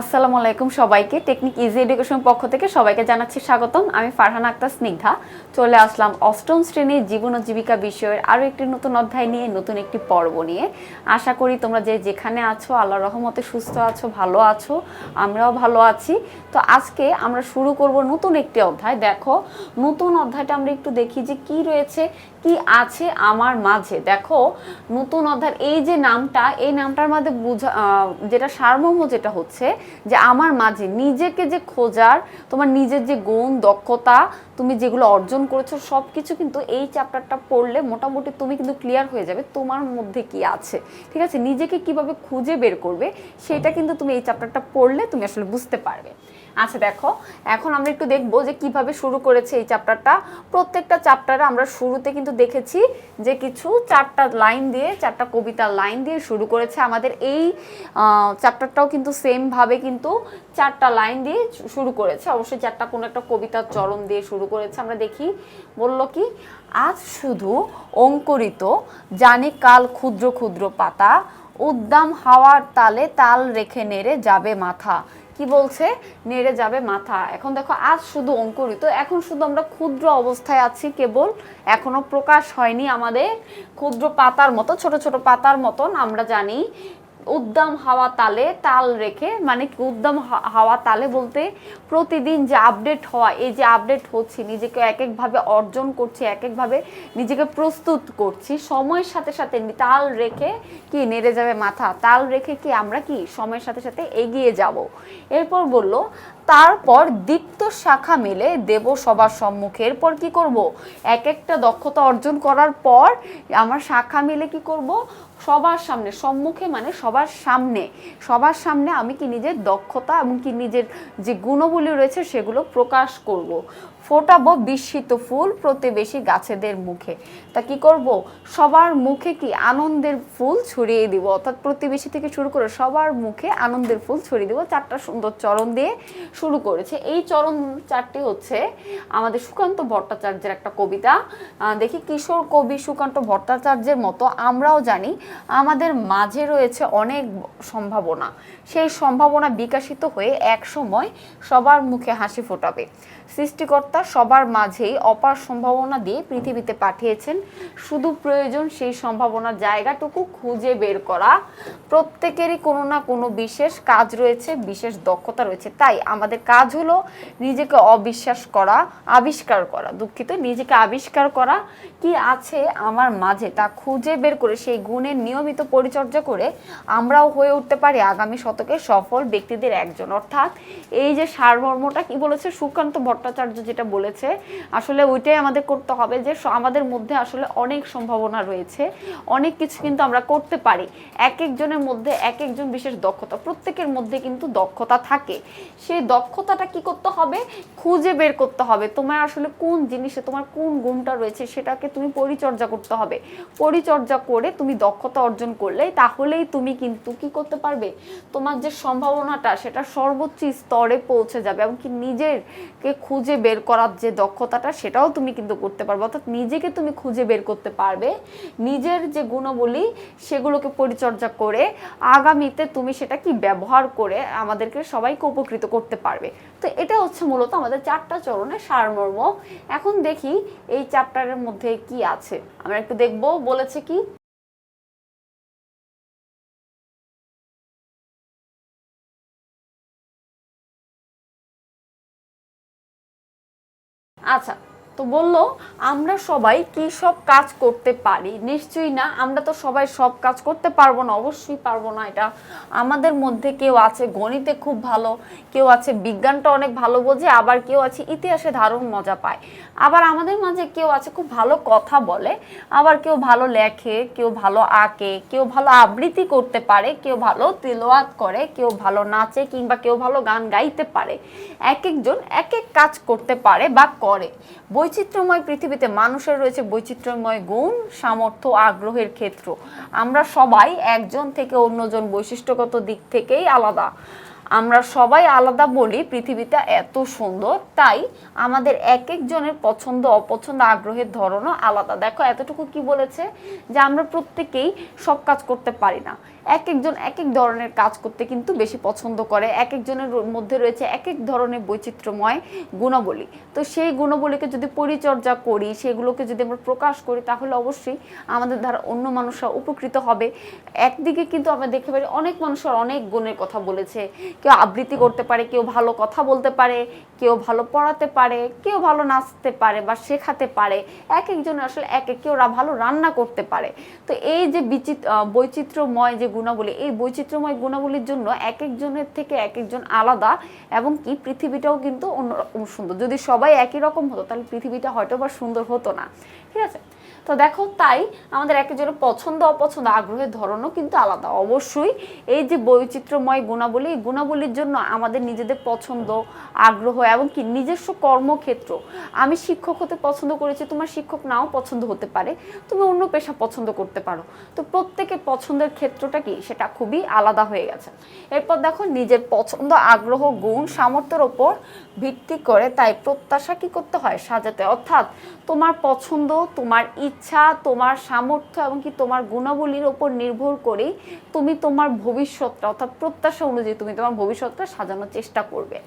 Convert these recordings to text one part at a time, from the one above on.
আসসালামু আলাইকুম সবাইকে। টেকনিক ইজি এডুকেশন পক্ষ থেকে সবাইকে জানাচ্ছি স্বাগতম। আমি ফারহান আক্তার স্নিগ্ধা। চলে আসলাম অষ্টম শ্রেণির জীবন ও জীবিকা বিষয়ের আরও একটি নতুন অধ্যায় নিয়ে, নতুন একটি পর্ব নিয়ে। আশা করি তোমরা যে যেখানে আছো আল্লাহ রহমতে সুস্থ আছো, ভালো আছো, আমরাও ভালো আছি। তো আজকে আমরা শুরু করব নতুন একটি অধ্যায়। দেখো, নতুন অধ্যায়টা আমরা একটু দেখি যে কি রয়েছে কি আছে আমার মাঝে? দেখো, নতুন অধ্যায় এই যে নামটা, এই নামটার মধ্যে বোঝা যেটা সারমর্ম যেটা হচ্ছে যে আমার মাঝে নিজেকে যে খোঁজার, তোমার নিজের যে গুণ, দক্ষতা, তুমি যেগুলো অর্জন করেছ সব কিছু কিন্তু এই চ্যাপ্টারটা পড়লে মোটামুটি তুমি কিন্তু ক্লিয়ার হয়ে যাবে তোমার মধ্যে কি আছে। ঠিক আছে? নিজেকে কীভাবে খুঁজে বের করবে, সেটা কিন্তু তুমি এই চ্যাপ্টারটা পড়লে তুমি আসলে বুঝতে পারবে। আচ্ছা দেখো, এখন আমরা একটু দেখব যে কীভাবে শুরু করেছে এই চ্যাপ্টারটা প্রত্যেকটা চ্যাপ্টারে আমরা শুরুতে কিন্তু দেখেছি যে কিছু চারটা লাইন দিয়ে, চারটা কবিতার লাইন দিয়ে শুরু করেছে আমাদের। এই চ্যাপ্টারটাও কিন্তু সেমভাবে কিন্তু চারটা লাইন দিয়ে শুরু করেছে। অবশ্যই চারটা কোনো একটা কবিতার চরণ দিয়ে শুরু করেছে। আমরা দেখি, বলল কি, আজ শুধু অঙ্কুরিত জানি কাল ক্ষুদ্র ক্ষুদ্র পাতা, উদ্দাম হাওয়ার তালে তাল রেখে নেড়ে যাবে মাথা। কি বলছে? নেড়ে যাবে মাথা। এখন দেখো, আজ শুধু অঙ্কুরিত। এখন শুধু আমরা ক্ষুদ্র অবস্থায় আছি কেবল। এখনও প্রকাশ হয়নি আমাদের ক্ষুদ্র পাতার মতো, ছোট ছোট পাতার মতন, আমরা জানি। উদ্দাম হাওয়া তালে তাল রেখে মানে কি উদ্দাম হাওয়া তালে বলতে প্রতিদিন যে আপডেট হওয়া, এই যে আপডেট হচ্ছে, নিজেকে এক একভাবে অর্জন করছি এক একভাবে নিজেকে প্রস্তুত করছি, সময়ের সাথে সাথে তাল রেখে কি নেড়ে যাবে মাথা, তাল রেখে কি আমরা কি সময়ের সাথে সাথে এগিয়ে যাব? এরপর বলল তারপর দীপ্ত শাখা মেলে দেব সবার সম্মুখে। এরপর কি করব? এক একটা দক্ষতা অর্জন করার পর আমার শাখা মেলে কি করব? সবার সামনে, সম্মুখে মানে সবার সামনে। সবার সামনে আমি কি নিজের দক্ষতা এবং কি নিজের যে গুণগুলি রয়েছে সেগুলো প্রকাশ করব। ফোটাবো বিস্মিত ফুল প্রতিবেশী গাছেদের মুখে। তা কি করব? সবার মুখে কি আনন্দের ফুল ছড়িয়ে দিব? অর্থাৎ প্রতিবেশী থেকে শুরু করে সবার মুখে আনন্দের ফুল ছড়িয়ে দিব। চারটা সুন্দর চরণ দিয়ে শুরু করেছে। এই চরণ চারটি হচ্ছে আমাদের সুকান্ত ভট্টাচার্যের একটা কবিতা। দেখি কিশোর কবি সুকান্ত ভট্টাচার্যের মতো আমরাও জানি, আমাদের মাঝে রয়েছে অনেক সম্ভাবনা। সেই সম্ভাবনা বিকাশিত হয়ে এক সময় সবার মুখে হাসি ফোটাবে। সৃষ্টিকর্তা সবার মাঝেই অপার সম্ভাবনা দিয়ে পৃথিবীতে পাঠিয়েছেন। শুধু প্রয়োজন সেই সম্ভাবনার জায়গাটুকু খুঁজে বের করা। প্রত্যেকেরই কোনো না কোনো বিশেষ কাজ রয়েছে, বিশেষ দক্ষতা রয়েছে। তাই আমাদের কাজ হলো নিজেকে অবিশ্বাস করা, আবিষ্কার করা, দুঃখিত, নিজেকে আবিষ্কার করা। কি আছে আমার মাঝে তা খুঁজে বের করে, সেই গুণের নিয়মিত পরিচর্যা করে আমরাও হয়ে উঠতে পারি আগামী শতকে সফল ব্যক্তিদের একজন। অর্থাৎ এই যে সারমর্মটা কি বলেছে সুকান্ত ভট্টাচার্য যেটা বলেছে, আসলে ওইটাই আমাদের করতে হবে যে আমাদের মধ্যে আসলে অনেক সম্ভাবনা রয়েছে, অনেক কিছু কিন্তু আমরা করতে পারি। এক একজনের মধ্যে এক একজন বিশেষ দক্ষতা, প্রত্যেকের মধ্যে কিন্তু দক্ষতা থাকে। সেই দক্ষতাটা কি করতে হবে? খুঁজে বের করতে হবে। তোমার আসলে কোন জিনিসে তোমার কোন গুণটা রয়েছে সেটাকে তুমি পরিচর্যা করতে হবে। পরিচর্যা করে তুমি দক্ষতা অর্জন করলে তাহলেই তুমি কিন্তু কি করতে পারবে? তোমার যে সম্ভাবনাটা সেটা সর্বোচ্চ স্তরে পৌঁছে যাবে এমনকি নিজেরকে খুঁজে বের করার যে দক্ষতাটা, সেটাও তুমি কিন্তু করতে পারবে। অর্থাৎ নিজেকে তুমি খুঁজে বের করতে পারবে। নিজের যে গুণাবলী, সেগুলোকে পরিচর্যা করে আগামীতে তুমি সেটা কি ব্যবহার করে আমাদেরকে সবাইকে উপকৃত করতে পারবে। তো এটা হচ্ছে মূলত আমাদের চারটা চরণের সারমর্ম। এখন দেখি এই চ্যাপ্টারের মধ্যে কি আছে। আমরা একটু দেখব, বলেছে কি? আচ্ছা তো বলল, আমরা সবাই কি সব কাজ করতে পারি? নিশ্চয়ই না, আমরা তো সবাই সব কাজ করতে পারব না, অবশ্যই পারব না এটা। আমাদের মধ্যে কেউ আছে গণিতে খুব ভালো, কেউ আছে বিজ্ঞানটা অনেক ভালো বোঝে, আবার কেউ আছে ইতিহাসে দারুণ মজা পায়। আবার আমাদের মাঝে কেউ আছে খুব ভালো কথা বলে, আবার কেউ ভালো লেখে, কেউ ভালো আঁকে, কেউ ভালো আবৃত্তি করতে পারে, কেউ ভালো তিলওয়াত করে, কেউ ভালো নাচে কিংবা কেউ ভালো গান গাইতে পারে। এক একজন এক এক কাজ করতে পারে বা করে। বৈচিত্র্যময় পৃথিবীতে মানুষের রয়েছে বৈচিত্র্যময় গুণ, সামর্থ্য, আগ্রহের ক্ষেত্র। আমরা সবাই একজন থেকে অন্যজন বৈশিষ্ট্যগত দিক থেকেই আলাদা। আমরা সবাই আলাদা বলি পৃথিবীটা এত সুন্দর, তাই আমাদের এক একজনের পছন্দ, অপছন্দ, আগ্রহের ধরনও আলাদা। দেখো, এতটুকু কি বলেছে? যে আমরা প্রত্যেকেই সব কাজ করতে পারি না। এক একজন এক এক ধরনের কাজ করতে কিন্তু বেশি পছন্দ করে। এক একজনের মধ্যে রয়েছে এক এক ধরনের বৈচিত্র্যময় গুণাবলী। তো সেই গুণাবলীকে যদি পরিচর্যা করি, সেগুলোকে যদি আমরা প্রকাশ করি, তাহলে অবশ্যই আমাদের দ্বারা অন্য মানুষরা উপকৃত হবে। একদিকে কিন্তু আমরা দেখতে পারি অনেক মানুষের অনেক গুণের কথা বলেছে। কেউ আবৃত্তি করতে পারে, কেউ ভালো কথা বলতে পারে, কেউ ভালো পড়াতে পারে, কেউ ভালো নাচতে পারে বা শেখাতে পারে। এক একজনের আসলে এক এক, কেউ ভালো রান্না করতে পারে। তো এই যে বিচিত্র বৈচিত্র্যময় যে গুণাবলী। এই বৈচিত্র্যময় গুণাবলীর জন্য এক একজনের থেকে এক একজন আলাদা এবং কি পৃথিবীটাও কিন্তু অন্যরকম সুন্দর। যদি সবাই একই রকম হতো, তাহলে পৃথিবীটা হয়তো বা সুন্দর হতো না। ঠিক আছে? তো দেখো, তাই আমাদের এক একজনের পছন্দ, অপছন্দ, আগ্রহের ধরনও কিন্তু আলাদা। অবশ্যই এই যে বৈচিত্র্যময় গুণাবলী, এই গুণাবলীর জন্য আমাদের নিজেদের পছন্দ, আগ্রহ এবং কি নিজস্ব কর্মক্ষেত্র। আমি শিক্ষক হতে পছন্দ করেছি, তোমার শিক্ষক নাও পছন্দ হতে পারে। তুমি অন্য পেশা পছন্দ করতে পারো। তো প্রত্যেকের পছন্দের ক্ষেত্রটা কি? সেটা খুবই আলাদা হয়ে গেছে। এরপর দেখো, নিজের পছন্দ, আগ্রহ, গুণ, সামর্থ্যের ওপর ভিত্তি করে তাই প্রত্যাশা কি করতে হয়? সাজাতে। অর্থাৎ তোমার পছন্দ, তোমার ইচ্ছা তোমার সামর্থ্য এবং কি তোমার গুণাবলীর ওপর নির্ভর করেই তুমি তোমার ভবিষ্যৎটা অর্থাৎ প্রত্যাশা অনুযায়ী তুমি তোমার ভবিষ্যৎটা সাজানোর চেষ্টা করবে।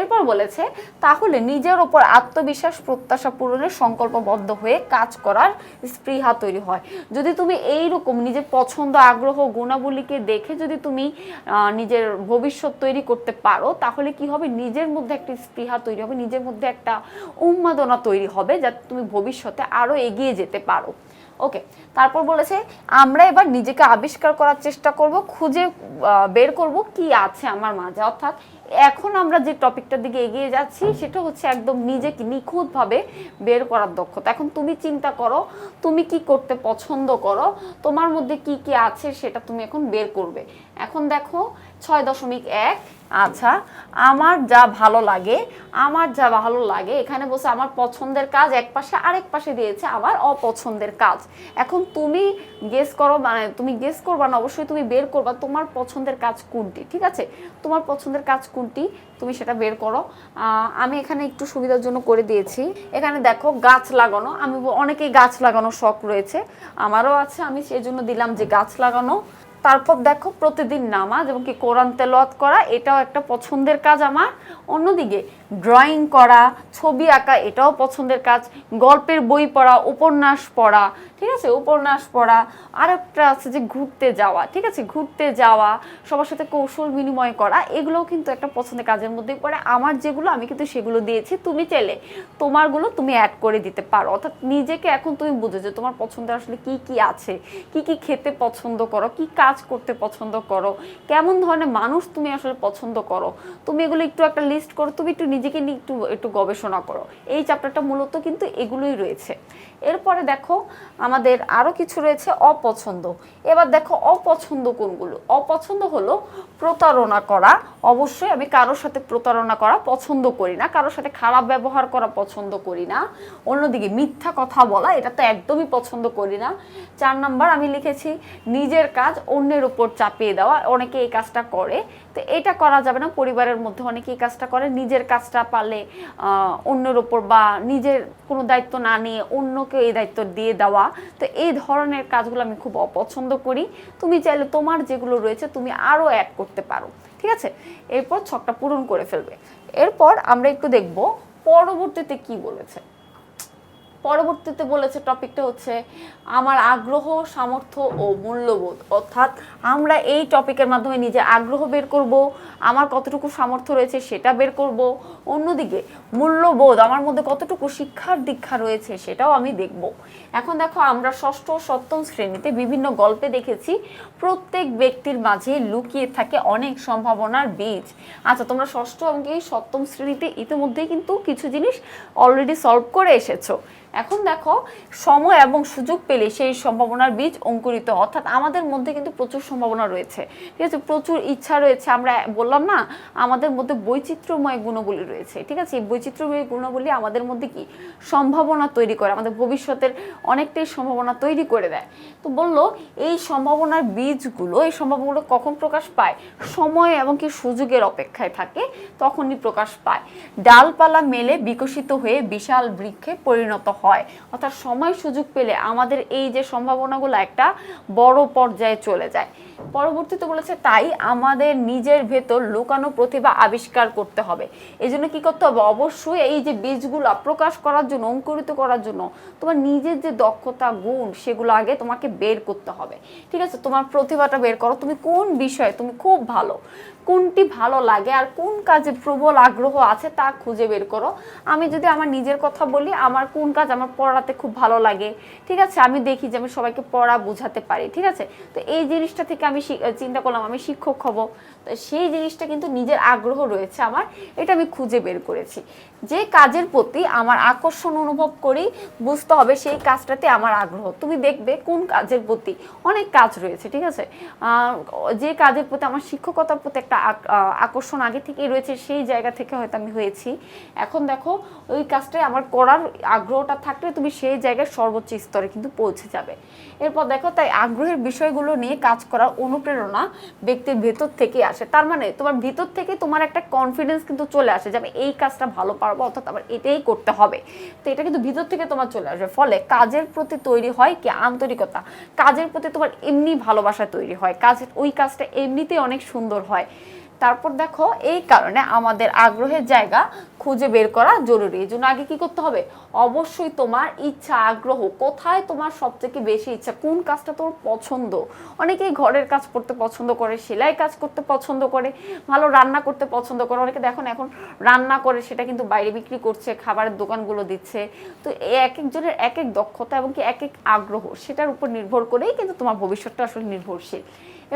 এরপর বলেছে, তাহলে নিজের ওপর আত্মবিশ্বাস প্রত্যাশা পূরণের সংকল্পবদ্ধ হয়ে কাজ করার স্পৃহা তৈরি হয়। যদি তুমি এই রকম নিজের পছন্দ, আগ্রহ, গুণাবলীকে দেখে যদি তুমি নিজের ভবিষ্যৎ তৈরি করতে পারো, তাহলে কি হবে? নিজের মধ্যে একটা স্পৃহা তৈরি হবে, নিজের মধ্যে একটা উন্মাদনা তৈরি হবে যাতে তুমি ভবিষ্যতে আরও এগিয়ে যেতে পারো। ওকে, তারপর বলেছে, আমরা এবার নিজেকে আবিষ্কার করার চেষ্টা করব, খুঁজে বের করব কি আছে আমার মাঝে। অর্থাৎ এখন আমরা যে টপিকটার দিকে এগিয়ে যাচ্ছি, সেটা হচ্ছে একদম নিজেকে নিখুঁতভাবে বের করার দক্ষতা। এখন তুমি চিন্তা করো, তুমি কি করতে পছন্দ করো, তোমার মধ্যে কি কি আছে সেটা তুমি এখন বের করবে। এখন দেখো, ছয় দশমিক এক। আচ্ছা আমার যা ভালো লাগে, আমার যা ভালো লাগে, এখানে বসে আমার পছন্দের কাজ এক পাশে, আরেক পাশে দিয়েছে আমার অপছন্দের কাজ। এখন তুমি গেস করো মানে তুমি গেস করবা না, অবশ্যই তুমি বের করবা তোমার পছন্দের কাজ কোনটি, ঠিক আছে? তোমার পছন্দের কাজ কোনটি, তুমি সেটা বের করো। আমি এখানে একটু সুবিধার জন্য করে দিয়েছি। এখানে দেখো, গাছ লাগানো, আমি অনেকেই গাছ লাগানোর শখ রয়েছে। আমারও আছে, আমি সেই জন্য দিলাম যে গাছ লাগানো। তারপর দেখো প্রতিদিন নামাজ এবং কি কোরআন তেলাওয়াত করা, এটাও একটা পছন্দের কাজ আমার। অন্যদিকে ড্রয়িং করা, ছবি আঁকা, এটাও পছন্দের কাজ। গল্পের বই পড়া, উপন্যাস পড়া, ঠিক আছে? উপন্যাস পড়া। আর একটা আছে যে ঘুরতে যাওয়া, ঠিক আছে? ঘুরতে যাওয়া, সবার সাথে কৌশল বিনিময় করা, এগুলোও কিন্তু একটা পছন্দের কাজের মধ্যেই পড়ে। আমার যেগুলো, আমি কিন্তু সেগুলো দিয়েছি। তুমি চাইলে তোমারগুলো তুমি অ্যাড করে দিতে পারো। অর্থাৎ নিজেকে এখন তুমি বুঝেছ তোমার পছন্দের আসলে কি কি আছে, কি কি খেতে পছন্দ করো, কি কাজ করতে পছন্দ করো? কেমন ধরনের মানুষ তুমি আসলে পছন্দ করো? তুমি এগুলো একটু একটা লিস্ট করো, তুমি একটু নিজেকে নিয়ে একটু একটু গবেষণা করো। এই চ্যাপ্টারটা মূলত কিন্তু এগুলোই রয়েছে। এরপরে দেখো আমাদের আরও কিছু রয়েছে অপছন্দ। এবার দেখো অপছন্দ কোনগুলো? অপছন্দ হলো প্রতারণা করা। অবশ্যই আমি কারোর সাথে প্রতারণা করা পছন্দ করি না। কারোর সাথে খারাপ ব্যবহার করা পছন্দ করি না। অন্যদিকে মিথ্যা কথা বলা, এটা তো একদমই পছন্দ করি না। চার নাম্বার আমি লিখেছি, নিজের কাজ অন্যের উপর চাপিয়ে দেওয়া। অনেকে এই কাজটা করে। তো এটা করা যাবে না। পরিবারের মধ্যে অনেকে এই কাজটা করে। নিজের কাজটা পালে অন্যের ওপর বা নিজের কোনো দায়িত্ব না নিয়ে অন্যকে এই দায়িত্ব দিয়ে দেওয়া। তো এই ধরনের কাজগুলো আমি খুব অপছন্দ করি। তুমি চাইলে তোমার যেগুলো রয়েছে তুমি আরও অ্যাড করতে পারো। ঠিক আছে? এরপর ছকটা পূরণ করে ফেলবে। এরপর আমরা একটু দেখব পরবর্তীতে কি বলেছে। পরবর্তীতে বলেছে টপিকটা হচ্ছে আমার আগ্রহ, সামর্থ্য ও মূল্যবোধ। অর্থাৎ আমরা এই টপিকের মাধ্যমে নিজে আগ্রহ বের করব, আমার কতটুকু সামর্থ্য রয়েছে সেটা বের করব। অন্যদিকে মূল্যবোধ, আমার মধ্যে কতটুকু শিক্ষার দীক্ষা রয়েছে সেটাও আমি দেখব। এখন দেখো, আমরা ষষ্ঠ, সপ্তম শ্রেণীতে বিভিন্ন গল্পে দেখেছি, প্রত্যেক ব্যক্তির মাঝে লুকিয়ে থাকে অনেক সম্ভাবনার বীজ। আচ্ছা তোমরা ষষ্ঠ এবং সপ্তম শ্রেণীতে ইতিমধ্যেই কিন্তু কিছু জিনিস অলরেডি সলভ করে এসেছ। এখন দেখো, সময় এবং সুযোগ পেলে সেই সম্ভাবনার বীজ অঙ্কুরিত অর্থাৎ আমাদের মধ্যে কিন্তু প্রচুর সম্ভাবনা রয়েছে। ঠিক আছে? প্রচুর ইচ্ছা রয়েছে। আমরা বললাম না, আমাদের মধ্যে বৈচিত্র্যময় গুণগুলি রয়েছে। ঠিক আছে? এই বৈচিত্র্যময় গুণগুলি আমাদের মধ্যে কি? সম্ভাবনা তৈরি করে, আমাদের ভবিষ্যতের অনেকটাই সম্ভাবনা তৈরি করে দেয়। তো বলল, এই সম্ভাবনার বীজগুলো, এই সম্ভাবনাগুলো কখন প্রকাশ পায়? সময় এবং কি সুযোগের অপেক্ষায় থাকে, তখনই প্রকাশ পায়। ডালপালা মেলে বিকশিত হয়ে বিশাল বৃক্ষে পরিণত হয়। অর্থাৎ সময় সুযোগ পেলে আমাদের এই যে সম্ভাবনাগুলো একটা বড় পর্যায়ে চলে যায়। পরবর্তীতে বলেছে, তাই আমাদের নিজের ভেতর লুকানো প্রতিভা আবিষ্কার করতে হবে। এই জন্য কি করতে হবে? অবশ্যই এই যে বীজগুলো প্রকাশ করার জন্য, অঙ্কুরিত করার জন্য, তোমার নিজের যে দক্ষতা, গুণ, সেগুলো আগে তোমাকে বের করতে হবে। ঠিক আছে? তোমার প্রতিভাটা বের করো। তুমি কোন বিষয়ে? তুমি খুব ভালো। কোনটি ভালো লাগে আর কোন কাজে প্রবল আগ্রহ আছে তা খুঁজে বের করো। আমি যদি আমার নিজের কথা বলি, আমার কোন কাজ আমার পড়াতে খুব ভালো লাগে। ঠিক আছে? আমি দেখি যে আমি সবাইকে পড়া বোঝাতে পারি। ঠিক আছে? তো এই জিনিসটা থেকে আমি চিন্তা করলাম আমি শিক্ষক হব। সেই জিনিসটা কিন্তু নিজের আগ্রহ রয়েছে আমার, এটা আমি খুঁজে বের করেছি। যে কাজের প্রতি আমার আকর্ষণ অনুভব করি, বুঝতে হবে সেই কাজটাতে আমার আগ্রহ। তুমি দেখবে কোন কাজের প্রতি অনেক কাজ রয়েছে, ঠিক আছে? যে কাজের প্রতি আমার শিক্ষকতার প্রতি একটা আকর্ষণ আগে থেকেই রয়েছে, সেই জায়গা থেকে হয়তো আমি হয়েছি। এখন দেখো, ওই কাজটাই আমার করার আগ্রহটা থাকলে তুমি সেই জায়গায় সর্বোচ্চ স্তরে কিন্তু পৌঁছে যাবে। এরপর দেখো, তাই আগ্রহের বিষয়গুলো নিয়ে কাজ করার অনুপ্রেরণা ব্যক্তির ভেতর থেকে আসে। তার মানে তোমার ভিতর থেকে তোমার একটা কনফিডেন্স কিন্তু চলে আসে যে আমি এই কাজটা ভালো পারব, অর্থাৎ আমার এটাই করতে হবে। তো এটা কিন্তু ভিতর থেকে তোমার চলে আসবে। ফলে কাজের প্রতি তৈরি হয় কি? আন্তরিকতা। কাজের প্রতি তোমার এমনি ভালোবাসা তৈরি হয়। কাজের, ওই কাজটা এমনিতেই অনেক সুন্দর হয়। তারপর দেখো, এই কারণে আমাদের আগ্রহের জায়গা খুঁজে বের করা জরুরি। এই জন্য আগে কি করতে হবে? অবশ্যই তোমার ইচ্ছা, আগ্রহ, কোথায় তোমার সবথেকে বেশি ইচ্ছা, কোন কাজটা তোমার পছন্দ? অনেকেই ঘরের কাজ করতে পছন্দ করে, সেলাই কাজ করতে পছন্দ করে, ভালো রান্না করতে পছন্দ করে। অনেকে দেখুন এখন রান্না করে, সেটা কিন্তু বাইরে বিক্রি করছে, খাবারের দোকানগুলো দিচ্ছে। তো এক একজনের এক এক দক্ষতা এবং কি এক এক আগ্রহ, সেটার উপর নির্ভর করেই কিন্তু তোমার ভবিষ্যৎটা আসলে নির্ভরশীল।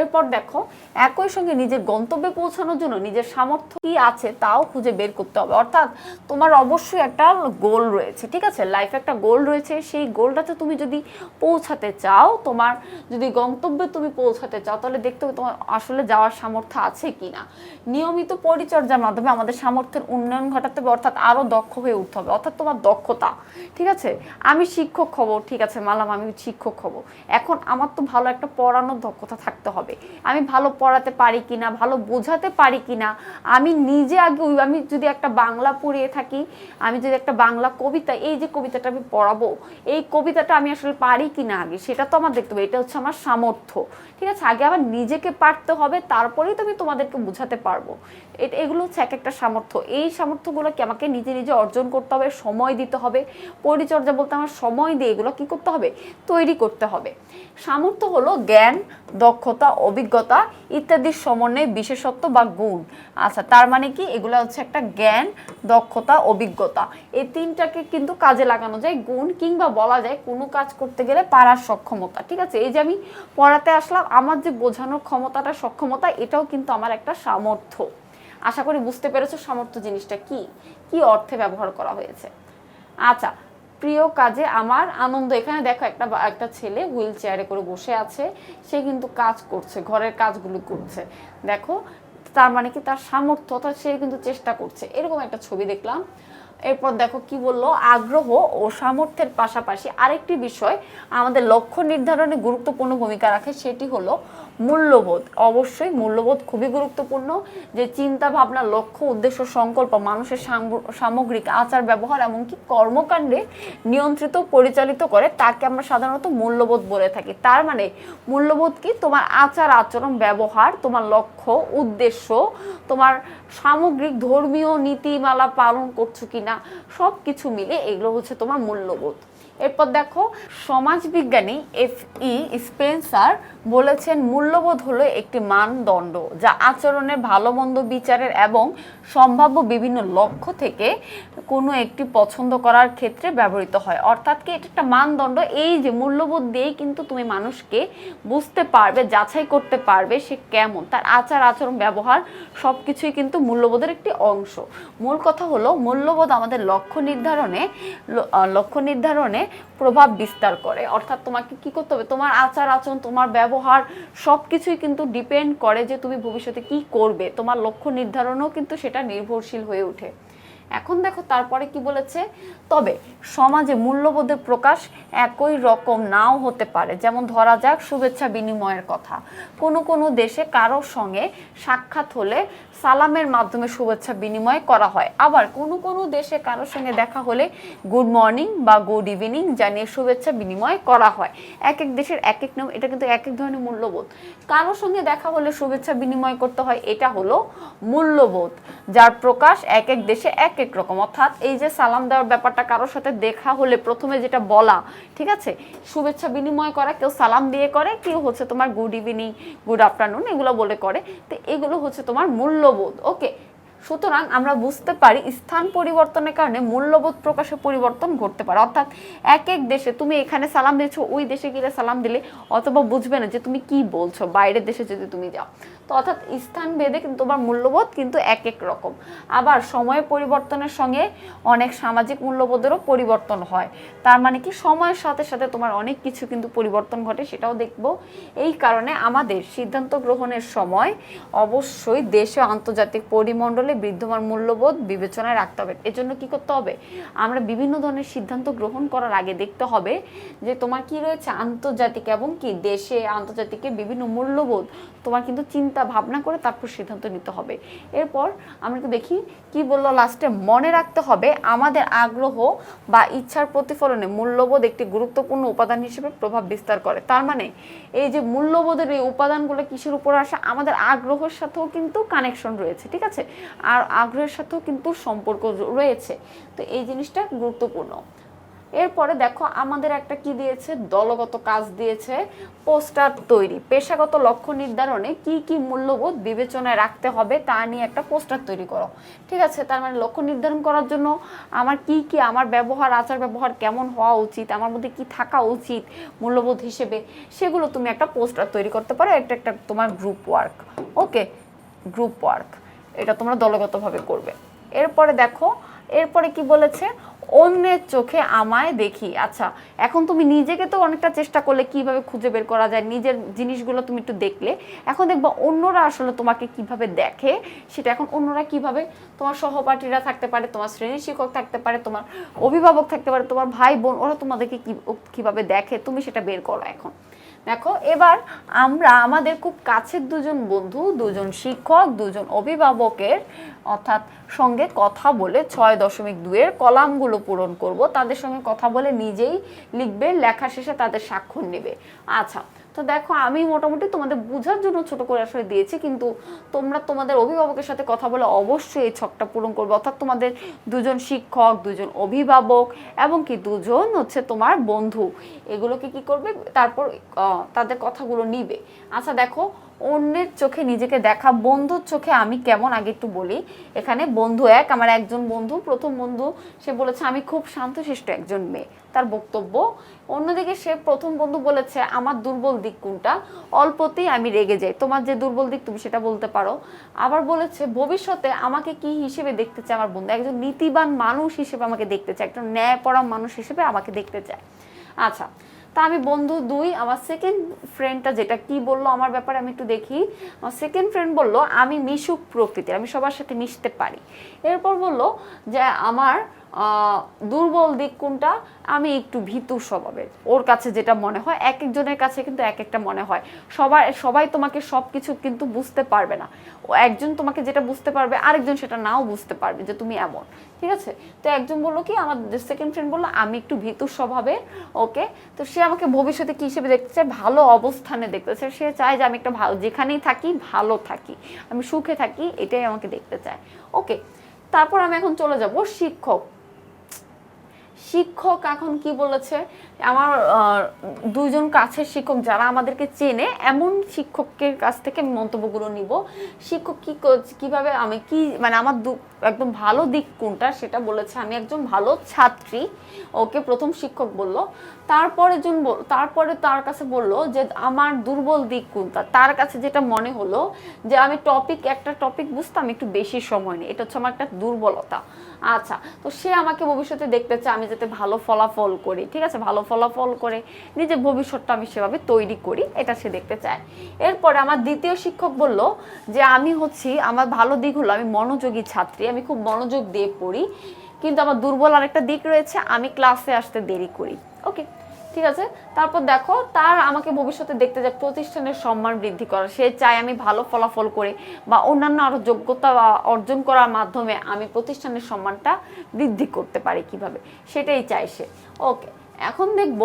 এরপর দেখো, একই সঙ্গে নিজের গন্তব্যে পৌঁছানোর জন্য নিজের সামর্থ্য কি আছে তাও খুঁজে বের করতে হবে। অর্থাৎ তোমার অবশ্যই একটা গোল রয়েছে, ঠিক আছে? লাইফে একটা গোল রয়েছে, সেই গোলটাতে তুমি যদি পৌঁছাতে চাও, তোমার যদি গন্তব্যে তুমি পৌঁছাতে চাও, তাহলে দেখতে হবে তোমার আসলে যাওয়ার সামর্থ্য আছে কিনা। নিয়মিত পরিচর্যার মাধ্যমে আমাদের সামর্থ্যের উন্নয়ন ঘটাতে হবে, অর্থাৎ আরও দক্ষ হয়ে উঠতে হবে, অর্থাৎ তোমার দক্ষতা, ঠিক আছে? আমি শিক্ষক হব, ঠিক আছে, মালাম, আমি শিক্ষক হব। এখন আমার তো ভালো একটা পড়ানোর দক্ষতা থাকতে হবে। আমি ভালো পড়াতে পারি কিনা, ভালো বোঝাতে পারি কিনা, আমি নিজে আগে আমি যদি একটা বাংলা পড়িয়ে থাকি, আমি যদি একটা বাংলা কবিতা, এই যে কবিতাটা আমি পড়াবো, এই কবিতাটা আমি আসলে পারি কিনা আগে, সেটা তো আমার দেখতে হবে, এটা হচ্ছে আমার সামর্থ্য। ঠিক আছে? আগে আমার নিজেকে পারতে হবে, তারপরেই তো আমি তোমাদেরকে বোঝাতে পারব। এটা, এগুলো হচ্ছে এক একটা সামর্থ্য। এই সামর্থ্যগুলোকে আমাকে নিজে নিজে অর্জন করতে হবে, সময় দিতে হবে। পরিচর্যা বলতে আমার সময় দিয়ে এগুলো কি করতে হবে? তৈরি করতে হবে। সামর্থ্য হলো জ্ঞান, দক্ষতা অভিজ্ঞতা ইত্যাদির সমন্বয়ে বিশেষত্ব বা গুণ। আচ্ছা তার মানে কি? এগুলো হচ্ছে একটা জ্ঞান, দক্ষতা, অভিজ্ঞতা। এই তিনটাকে কিন্তু কাজে লাগানো যায়। গুণ কিংবা বলা যায় কোনো কাজ করতে গেলে পারার সক্ষমতা। ঠিক আছে? এই যে আমি পড়াতে আসলাম, আমার যে বোঝানোর ক্ষমতাটা, সক্ষমতা, এটাও কিন্তু আমার একটা সামর্থ্য। আশা করি বুঝতে পেরেছ সামর্থ্য জিনিসটা কি? কি অর্থে ব্যবহার করা হয়েছে? আচ্ছা প্রিয় কাজে আমার আনন্দ। এখানে দেখো একটা একটা ছেলে হুইল চেয়ারে করে বসে আছে। সে কিন্তু কাজ করছে, ঘরের কাজগুলো করছে। দেখো, তার মানে কি তার সামর্থ্য, অর্থাৎ সে কিন্তু চেষ্টা করছে। এরকম একটা ছবি দেখলাম। এরপর দেখো কি বলল? আগ্রহ ও সামর্থ্যের পাশাপাশি আরেকটি বিষয় আমাদের লক্ষ্য নির্ধারণে গুরুত্বপূর্ণ ভূমিকা রাখে, সেটি হলো মূল্যবোধ, অবশ্যই মূল্যবোধ খুবই গুরুত্বপূর্ণ। যে চিন্তা, ভাবনা, লক্ষ্য, উদ্দেশ্য, সংকল্প, মানুষের সাম- সামগ্রিক আচার, ব্যবহার, এমনকি কর্মকাণ্ডে নিয়ন্ত্রিত, পরিচালিত করে, তাকে আমরা সাধারণত মূল্যবোধ বলে থাকি। তার মানে মূল্যবোধ কি? তোমার আচার, আচরণ, ব্যবহার, তোমার লক্ষ্য, উদ্দেশ্য, তোমার সামগ্রিক ধর্মীয় নীতিমালা পালন করছ কিনা সব কিছু মিলে এগুলো হচ্ছে তোমার মূল্যবোধ। এরপর দেখো, সমাজবিজ্ঞানী এফ ই স্পেন্সার বলেছেন, মূল্যবোধ হলো একটি মানদণ্ড যা আচরণের ভালো মন্দ বিচারের এবং সম্ভাব্য বিভিন্ন লক্ষ্য থেকে কোনো একটি পছন্দ করার ক্ষেত্রে ব্যবহৃত হয়। অর্থাৎ কি এটা একটা মানদণ্ড, এই যে মূল্যবোধ দিয়েই কিন্তু তুমি মানুষকে বুঝতে পারবে, যাচাই করতে পারবে সে কেমন। তার আচার, আচরণ, ব্যবহার সব কিছুই কিন্তু মূল্যবোধের একটি অংশ। মূল কথা হলো, মূল্যবোধ আমাদের লক্ষ্য নির্ধারণে লক্ষ্য নির্ধারণে প্রভাব বিস্তার করে। অর্থাৎ তোমাকে কি করতে হবে? তোমার আচার, আচরণ, তোমার ব্যবহার সব কিছুই কিন্তু ডিপেন্ড করে যে তুমি ভবিষ্যতে কি করবে। তোমার লক্ষ্য নির্ধারণও কিন্তু সেটা নির্ভরশীল হয়ে ওঠে। এখন দেখো তারপরে কি বলেছে? তবে সমাজে মূল্যবোধের প্রকাশ একই রকম নাও হতে পারে। যেমন ধরা যাক শুভেচ্ছা বিনিময়ের কথা। কোনো কোনো দেশে কারোর সঙ্গে সাক্ষাৎ হলে সালামের মাধ্যমে শুভেচ্ছা বিনিময় করা হয়। আবার কোনো কোনো দেশে কারোর সঙ্গে দেখা হলে গুড মর্নিং বা গুড ইভিনিং জানিয়ে শুভেচ্ছা বিনিময় করা হয়। এক এক দেশের এক এক নিয়ম, এটা কিন্তু এক এক ধরনের মূল্যবোধ। কারোর সঙ্গে দেখা হলে শুভেচ্ছা বিনিময় করতে হয়, এটা হলো মূল্যবোধ। যার প্রকাশ এক এক দেশে এক এক রকম। অর্থাৎ এই যে সালাম দেওয়ার ব্যাপারটা কারোর সাথে দেখা হলে প্রথমে যেটা বলা, ঠিক আছে? শুভেচ্ছা বিনিময় করা, কেউ সালাম দিয়ে করে, কেউ হচ্ছে তোমার গুড ইভিনিং গুড আফটারনুন এগুলো বলে করে। তো এগুলো হচ্ছে তোমার মূল্যবোধ ওকে সুতরাং আমরা বুঝতে পারি স্থান পরিবর্তনের কারণে মূল্যবোধ প্রকাশে পরিবর্তন ঘটতে পারে। অর্থাৎ এক এক দেশে তুমি এখানে সালাম দিয়েছ, ওই দেশে গেলে সালাম দিলে অথবা বুঝবে না যে তুমি কি বলছো, বাইরের দেশে যদি তুমি যাও। তো অর্থাৎ স্থান ভেদে কিন্তু তোমার মূল্যবোধ কিন্তু এক এক রকম। আবার সময় পরিবর্তনের সঙ্গে অনেক সামাজিক মূল্যবোধেরও পরিবর্তন হয়। তার মানে কি সময়ের সাথে সাথে তোমার অনেক কিছু কিন্তু পরিবর্তন ঘটে সেটাও দেখব। এই কারণে আমাদের সিদ্ধান্ত গ্রহণের সময় অবশ্যই দেশে আন্তর্জাতিক পরিমণ্ডলে বিদ্যমান মূল্যবোধ বিবেচনায় রাখতে হবে। এজন্য কি করতে হবে? আমরা বিভিন্ন ধরনের সিদ্ধান্ত গ্রহণ করার আগে দেখতে হবে যে তোমার কি রয়েছে আন্তর্জাতিক এবং কি দেশে আন্তর্জাতিকে বিভিন্ন মূল্যবোধ তোমার কিন্তু চিন্তা ভাবনা করে তারপর সিদ্ধান্ত নিতে হবে। এরপর আমরা একটু দেখি কি বলল লাস্টে মনে রাখতে হবে আমাদের আগ্রহ বা ইচ্ছার প্রতিফলনে মূল্যবোধ একটি গুরুত্বপূর্ণ উপাদান হিসেবে প্রভাব বিস্তার করে। তার মানে এই যে মূল্যবোধের এই উপাদানগুলো কিসের উপর আসে, আমাদের আগ্রহের সাথেও কিন্তু কানেকশন রয়েছে, ঠিক আছে? আর আগ্রহের সাথেও কিন্তু সম্পর্ক রয়েছে। তো এই জিনিসটা গুরুত্বপূর্ণ। এরপরে দেখো আমাদের একটা কি দিয়েছে? দলগত কাজ দিয়েছে, পোস্টার তৈরি। পেশাগত লক্ষ্য নির্ধারণে কি কি মূল্যবোধ বিবেচনায় রাখতে হবে তা নিয়ে একটা পোস্টার তৈরি করো। ঠিক আছে? তার মানে লক্ষ্য নির্ধারণ করার জন্য আমার কি কি, আমার ব্যবহার, আচার ব্যবহার কেমন হওয়া উচিত, আমার মধ্যে কি থাকা উচিত মূল্যবোধ হিসেবে, সেগুলো তুমি একটা পোস্টার তৈরি করতে পারো। একটা একটা তোমার group work okay group work এটা তোমরা দলগতভাবে করবে। এরপরে দেখো, এরপরে কি বলেছে? অন্যের চোখে আমায় দেখি। আচ্ছা এখন তুমি নিজেকে তো অনেকটা চেষ্টা করলে কীভাবে খুঁজে বের করা যায়, নিজের জিনিসগুলো তুমি একটু দেখলে। এখন দেখব অন্যরা আসলে তোমাকে কীভাবে দেখে, সেটা এখন অন্যরা কীভাবে তোমার সহপাঠীরা থাকতে পারে, তোমার শ্রেণি শিক্ষক থাকতে পারে, তোমার অভিভাবক থাকতে পারে, তোমার ভাই বোন, ওরা তোমাদেরকে কীভাবে দেখে, তুমি সেটা বের করো এখন। দেখো, এবার আমরা আমাদের খুব কাছের দুজন বন্ধু, দুজন শিক্ষক, দুজন অভিভাবকের অর্থাৎ সঙ্গে কথা বলে ছয় দশমিক দুয়ের কলামগুলো পূরণ করব। তাদের সঙ্গে কথা বলে নিজেই লিখবে, লেখা শেষে তাদের স্বাক্ষর নেবে। আচ্ছা তো দেখো, আমি মোটামুটি তোমাদের বোঝার জন্য ছোট করে আসলে দিয়েছি, কিন্তু তোমরা তোমাদের অভিভাবকের সাথে কথা বলে অবশ্যই এই ছকটা পূরণ করবে। অর্থাৎ তোমাদের দুজন শিক্ষক, দুজন অভিভাবক, এবং কি দুজন হচ্ছে তোমার বন্ধু। এগুলোকে কি করবে? তারপর তাদের কথাগুলো নিবে। আচ্ছা দেখো অন্যের চোখে নিজেকে দেখা, বন্ধুর চোখে আমি কেমন? আগে একটু বলি। এখানে বন্ধু এক, আমার একজন বন্ধু। প্রথম বন্ধু, সে বলেছে, আমি খুব শান্তশিষ্ট একজন মেয়ে। তার বক্তব্য, অন্যদিকে সে প্রথম বন্ধু বলেছে, আমার দুর্বল দিক কোনটা? অল্পতেই আমি রেগে যাই। তোমার যে দুর্বল দিক, তুমি সেটা বলতে পারো। আবার বলেছে, ভবিষ্যতে আমাকে কি হিসেবে দেখতে চায় আমার বন্ধু? একজন নীতিবান মানুষ হিসেবে আমাকে দেখতে চায়, একজন ন্যায়পরাম মানুষ হিসেবে আমাকে দেখতে চায়। আচ্ছা তা আমি বন্ধু দুই, আমার সেকেন্ড ফ্রেন্ডটা যেটা কি বলল আমার ব্যাপারে আমি একটু দেখি। আমার সেকেন্ড ফ্রেন্ড বলল, আমি মিশুক প্রকৃতির, আমি সবার সাথে মিশতে পারি। এরপর বলল যে, আমার দুর্বল দিক কোনটা? আমি একটু ভীতু স্বভাবের। ওর কাছে যেটা মনে হয়, এক একজনের কাছে কিন্তু এক একটা মনে হয়। সবাই সবাই তোমাকে সব কিছু কিন্তু বুঝতে পারবে না। ও একজন তোমাকে যেটা বুঝতে পারবে, আরেকজন সেটা নাও বুঝতে পারবে যে তুমি এমন। ঠিক আছে? তো একজন বলল কি, আমার সেকেন্ড ফ্রেন্ড বলল, আমি একটু ভীতু স্বভাবের ওকে তো সে আমাকে ভবিষ্যতে কি হিসেবে দেখতে চায়? ভালো অবস্থানে দেখতে চায়। সে চায় যে আমি একটা ভালো, যেখানেই থাকি, ভালো থাকি। আমি সুখে থাকি, এটাই আমাকে দেখতে চায়। ওকে তারপর আমি এখন চলে যাব শিক্ষক। শিক্ষক এখন কি বলেছে? আমার দুইজন কাছের শিক্ষক যারা আমাদেরকে চেনে, এমন শিক্ষকের কাছ থেকে মন্তব্যগুলো নিব। শিক্ষক কি কীভাবে আমি কি মানে আমার একদম ভালো দিক কোনটা সেটা বলেছে। আমি একজন ভালো ছাত্রী, ওকে প্রথম শিক্ষক বলল। তারপরে জন তারপরে তার কাছে বলল যে, আমার দুর্বল দিক কোনটা? তার কাছে যেটা মনে হলো যে, আমি টপিক একটা টপিক বুঝতাম, একটু বেশি সময় নেই। এটা হচ্ছে আমার একটা দুর্বলতা। আচ্ছা তো সে আমাকে ভবিষ্যতে দেখতে চায়, আমি যাতে ভালো ফলাফল করি, ঠিক আছে? ভালো ফলাফল করে নিজের ভবিষ্যৎটা আমি সেভাবে তৈরি করি, এটা সে দেখতে চায়। এরপরে আমার দ্বিতীয় শিক্ষক বলল যে, আমি হচ্ছি, আমার ভালো দিক হলো, আমি মনোযোগী ছাত্রী, আমি খুব মনোযোগ দিয়ে পড়ি, কিন্তু আমার দুর্বল আরেকটা দিক রয়েছে, আমি ক্লাসে আসতে দেরি করি। ওকে ঠিক আছে? তারপর দেখো, তার আমাকে ভবিষ্যতে দেখতে যায়, প্রতিষ্ঠানের সম্মান বৃদ্ধি করা। সে চায় আমি ভালো ফলাফল করে বা অন্যান্য আরও যোগ্যতা অর্জন করার মাধ্যমে আমি প্রতিষ্ঠানের সম্মানটা বৃদ্ধি করতে পারি কীভাবে? সেটাই চায় সে। ওকে এখন দেখব,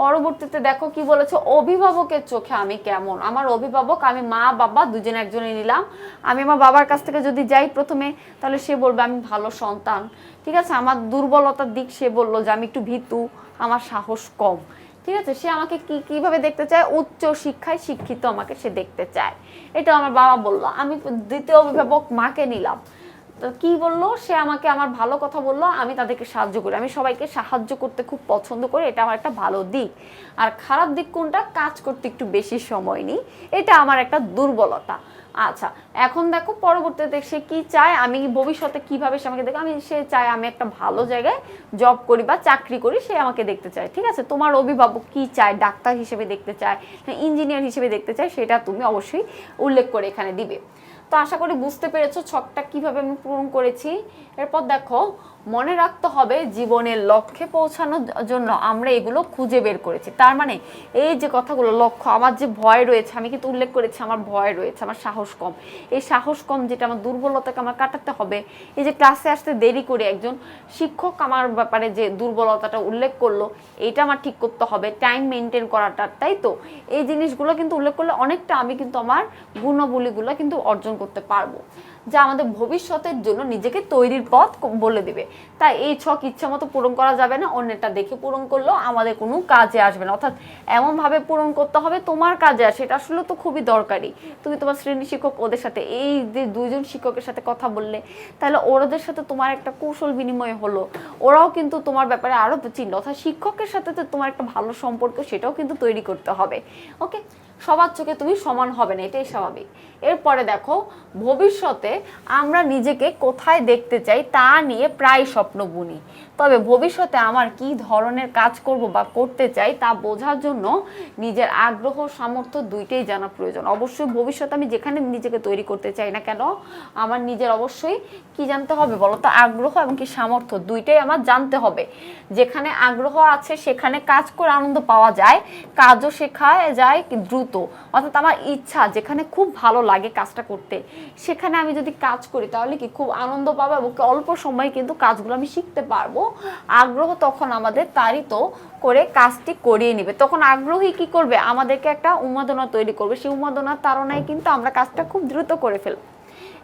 পরবর্তীতে দেখো কি বলেছে, অভিভাবকের চোখে আমি কেমন? আমার অভিভাবক, আমি মা, বাবা, দুজন একজনে নিলাম। আমি আমার বাবার কাছ থেকে যদি যাই প্রথমে, তাহলে সে বলবে, আমি ভালো সন্তান। ঠিক আছে? আমার দুর্বলতার দিক সে বলল যে, আমি একটু ভীতু। আমার সাহস কম। ঠিক আছে? সে আমাকে কি, কীভাবে দেখতে চায়? উচ্চ শিক্ষায় শিক্ষিত আমাকে সে দেখতে চায়। এটা আমার বাবা বলল। আমি দ্বিতীয় অভিভাবক মাকে নিলাম। তো কি বলল? সে আমাকে আমার ভালো কথা বলল। আমি তাদেরকে সাহায্য করি। আমি সবাইকে সাহায্য করতে খুব পছন্দ করি। এটা আমার একটা ভালো দিক। আর খারাপ দিক কোনটা? কাজ করতে একটু বেশি সময় নিই। এটা আমার একটা দুর্বলতা। আচ্ছা এখন দেখো পরবর্তীতে সে কি চায়, আমি ভবিষ্যতে কীভাবে সে আমাকে দেখো আমি, সে চায় আমি একটা ভালো জায়গায় জব করি বা চাকরি করি, সে আমাকে দেখতে চায়, ঠিক আছে? তোমার অভিভাবক কি চায়, ডাক্তার হিসেবে দেখতে চায় ইঞ্জিনিয়ার হিসেবে দেখতে চায়, সেটা তুমি অবশ্যই উল্লেখ করে এখানে দিবে। তো আশা করি বুঝতে পেরেছ ছকটা কীভাবে আমি পূরণ করেছি। এরপর দেখো মনে রাখতে হবে জীবনের লক্ষ্যে পৌঁছানোর জন্য আমরা এগুলো খুঁজে বের করেছি। তার মানে এই যে কথাগুলো, লক্ষ্য, আমার যে ভয় রয়েছে, আমি কিন্তু উল্লেখ করেছি, আমার ভয় রয়েছে, আমার সাহস কম। এই সাহস কম যেটা আমার দুর্বলতাকে আমার কাটাতে হবে, এই যে ক্লাসে আসতে দেরি করে একজন শিক্ষক আমার ব্যাপারে যে দুর্বলতাটা উল্লেখ করল এটা আমার ঠিক করতে হবে টাইম মেনটেন করাটা, তাই তো? এই জিনিসগুলো কিন্তু উল্লেখ করলে অনেকটা আমি কিন্তু আমার গুণাবলীগুলো কিন্তু অর্জন করতে পারব। যা আমাদের ভবিষ্যতের জন্য নিজেকে তৈরির পথ বলে দিবে। তাই এই ছক ইচ্ছা মতো পূরণ করা যাবে না অন্যটা দেখে পূরণ করলেও আমাদের কোনো কাজে আসবে না। অর্থাৎ এমনভাবে পূরণ করতে হবে, তোমার কাজে আসে, এটা আসলে তো খুবই দরকারি। তুমি তোমার শ্রেণি শিক্ষক, ওদের সাথে, এই যে দুইজন শিক্ষকের সাথে কথা বললে, তাহলে ওদের সাথে তোমার একটা কৌশল বিনিময় হলো। ওরাও কিন্তু তোমার ব্যাপারে আরও চিনল অর্থাৎ শিক্ষকের সাথে তো তোমার একটা ভালো সম্পর্ক, সেটাও কিন্তু তৈরি করতে হবে। ওকে সবার চোখে তুমি সমান হবে না, এটাই স্বাভাবিক। এরপরে দেখো, ভবিষ্যতে আমরা নিজেকে কোথায় দেখতে চাই তা নিয়ে প্রায় স্বপ্ন বুনি তবে ভবিষ্যতে আমার কি ধরনের কাজ করব বা করতে চাই তা বোঝার জন্য নিজের আগ্রহ, সামর্থ্য দুইটাই জানা প্রয়োজন। অবশ্যই ভবিষ্যতে আমি যেখানে নিজেকে তৈরি করতে চাই না কেন, আমার নিজের অবশ্যই কি জানতে হবে বলো তো? আগ্রহ এবং কি সামর্থ্য দুইটাই আমার জানতে হবে। যেখানে আগ্রহ আছে সেখানে কাজ করে আনন্দ পাওয়া যায়, কাজও শেখায় যায় দ্রুত। অর্থাৎ আমার ইচ্ছা যেখানে খুব ভালো লাগে কাজটা করতে, সেখানে আমি যদি কাজ করি তাহলে কি খুব আনন্দ পাবো এবং অল্প সময়ে কিন্তু কাজগুলো আমি শিখতে পারব? আগ্রহ তখন আমাদের তাড়িত করে কাজটি করিয়ে নিবে। তখন আগ্রহী কি করবে? আমাদেরকে একটা উন্মাদনা তৈরি করবে। সেই উন্মাদনার তারণায় কিন্তু আমরা কাজটা খুব দ্রুত করে ফেলব।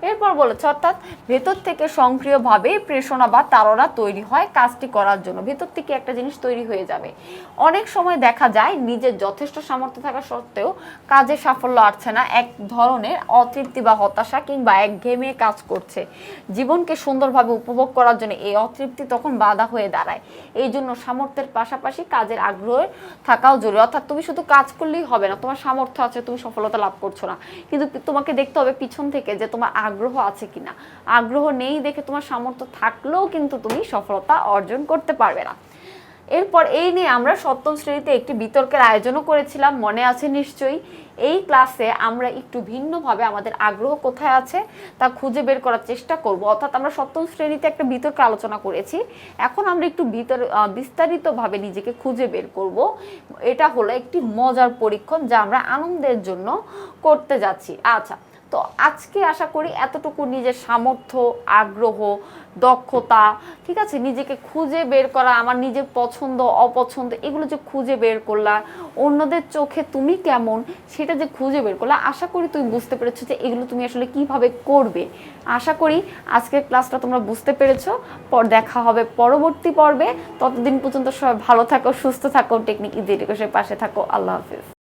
এরপর বলেছে, অর্থাৎ ভেতর থেকে সক্রিয়ভাবে প্রেষণা বা তারা তৈরি হয় কাজটি করার জন্য। ভেতর থেকে একটা জিনিস তৈরি হয়ে যাবে। অনেক সময় দেখা যায় নিজের যথেষ্ট সামর্থ্য থাকা সত্ত্বেও কাজে সাফল্য আসছে না। এক ধরনের অতৃপ্তি বা হতাশা কিংবা একঘেয়েমে কাজ করছে। জীবনকে সুন্দরভাবে উপভোগ করার জন্য এই অতৃপ্তি তখন বাধা হয়ে দাঁড়ায়। এই জন্য সামর্থ্যের পাশাপাশি কাজের আগ্রহ থাকাও জরুরি। অর্থাৎ তুমি শুধু কাজ করলেই হবে না, তোমার সামর্থ্য আছে, তুমি সফলতা লাভ করছ না। কিন্তু তোমাকে দেখতে হবে পিছন থেকে যে তোমার আগ্রহ আছে কিনা? আগ্রহ নেই দেখে তোমার সামর্থ্য থাকলেও কিন্তু তুমি সফলতা অর্জন করতে পারবে না। এরপর এই নিয়ে আমরা সপ্তম শ্রেণীতে একটি বিতর্কের আয়োজনও করেছিলাম, মনে আছে নিশ্চয়ই। এই ক্লাসে আমরা একটু ভিন্নভাবে আমাদের আগ্রহ কোথায় আছে তা খুঁজে বের করার চেষ্টা করব। অর্থাৎ আমরা সপ্তম শ্রেণীতে একটা বিতর্ক আলোচনা করেছি। এখন আমরা একটু বিতর বিস্তারিতভাবে নিজেকে খুঁজে বের করব। এটা হলো একটি মজার পরীক্ষণ যা আমরা আনন্দের জন্য করতে যাচ্ছি। আচ্ছা তো আজকে আশা করি এতটুকু নিজের সামর্থ্য, আগ্রহ, দক্ষতা, ঠিক আছে, নিজেকে খুঁজে বের করা, আমার নিজের পছন্দ, অপছন্দ, এগুলো যে খুঁজে বের করলা, অন্যদের চোখে তুমি কেমন সেটা যে খুঁজে বের করলা, আশা করি তুমি বুঝতে পেরেছ যে এগুলো তুমি আসলে কীভাবে করবে। আশা করি আজকের ক্লাসটা তোমরা বুঝতে পেরেছ। পর দেখা হবে পরবর্তী পর্বে। ততদিন পর্যন্ত সবাই ভালো থাকো, সুস্থ থাকো টেকনিক ইজি এডুকেশনের পাশে থাকো। আল্লাহ হাফিজ।